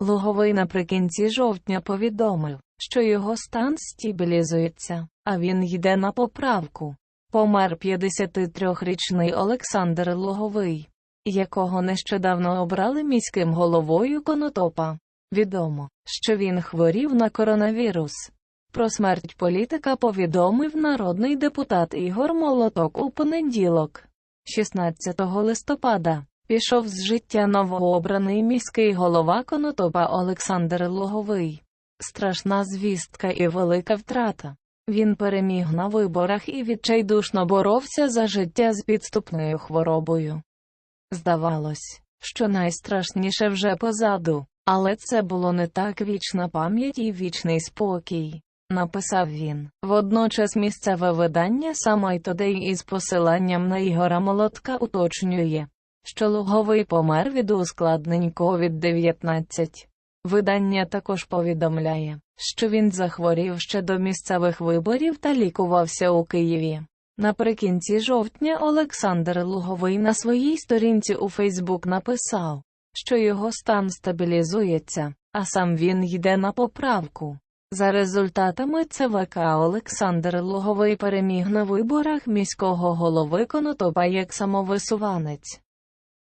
Луговий наприкінці жовтня повідомив, що його стан стабілізується, а він йде на поправку. Помер 53-річний Олександр Луговий, якого нещодавно обрали міським головою Конотопа. Відомо, що він хворів на коронавірус. Про смерть політика повідомив народний депутат Ігор Молоток у понеділок, 16 листопада. Пішов з життя новообраний міський голова Конотопа Олександр Луговий. Страшна звістка і велика втрата. Він переміг на виборах і відчайдушно боровся за життя з підступною хворобою. Здавалось, що найстрашніше вже позаду, але це було не так вічна пам'ять і вічний спокій, написав він. Водночас місцеве видання «Самай Тодей» із посиланням на Ігора Молотка уточнює, що Луговий помер від ускладнень COVID-19. Видання також повідомляє, що він захворів ще до місцевих виборів та лікувався у Києві. Наприкінці жовтня Олександр Луговий на своїй сторінці у Фейсбук написав, що його стан стабілізується, а сам він йде на поправку. За результатами ЦВК Олександр Луговий переміг на виборах міського голови Конотопа як самовисуванець.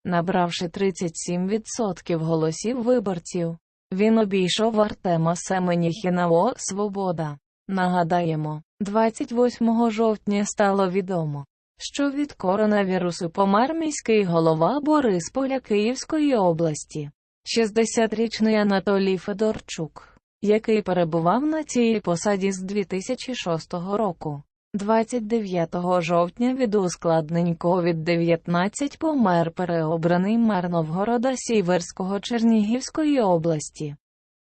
Набравши 37% голосів виборців, він обійшов Артема Семеніхіна ООО «Свобода». Нагадаємо, 28 жовтня стало відомо, що від коронавірусу помер міський голова Борисполя Київської області, 60-річний Анатолій Федорчук, який перебував на цій посаді з 2006 року. 29 жовтня від ускладнень COVID-19 помер переобраний мер Новгорода Сіверського Чернігівської області.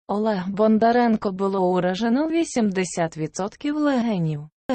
Олег Бондаренко було уражено 80% легенів.